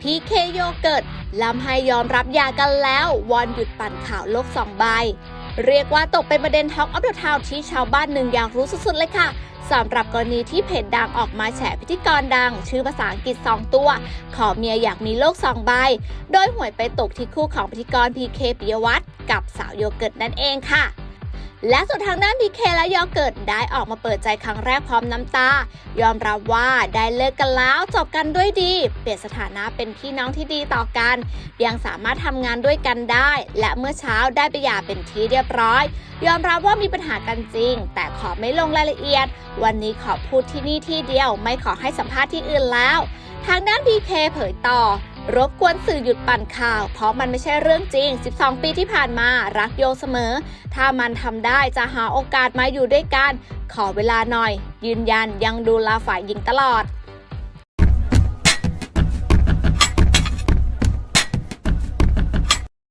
พีเคโยเกิร์ตลำไฮยอมรับยากันแล้ว วอนหยุดปั่นข่าวโลกสองใบ เรียกว่าตกเป็นประเด็นท็อกอัพเดอะทาวที่ชาวบ้านหนึ่งอยากรู้สุดๆเลยค่ะสำหรับกรณีที่เพจดังออกมาแฉพิธีกรดัง ชื่อภาษาอังกฤษ 2 ตัว ขอเมียอยากมีโลก 2 ใบ โดยหวยไปตกที่คู่ของพิธีกรพีเคปิยวัฒน์กับสาวโยเกิร์ตนั่นเองค่ะ และส่วนทางด้านพีเคและโยเกิร์ตได้ออกมาเปิดใจครั้งแรกพร้อมน้ำตา ยอมรับว่าได้เลิกกันแล้วจบกันด้วยดี เปลี่ยนสถานะเป็นพี่น้องที่ดีต่อกัน ยังสามารถทำงานด้วยกันได้ และเมื่อเช้าได้ไปหย่าเป็นที่เรียบร้อย ยอมรับว่ามีปัญหากันจริง แต่ขอไม่ลงรายละเอียด วันนี้ขอพูดที่นี่ที่เดียว ไม่ขอให้สัมภาษณ์ที่อื่นแล้ว ทางด้านพีเคเผยต่อ รบกวนสื่อหยุดปั่นข่าว เพราะมันไม่ใช่เรื่องจริง 12 ปีที่ผ่านมารักโยเสมอ ถ้ามันทำได้จะหาโอกาสมาอยู่ด้วยกัน ขอเวลาหน่อย ยืนยันยังดูแลฝ่ายหญิงตลอด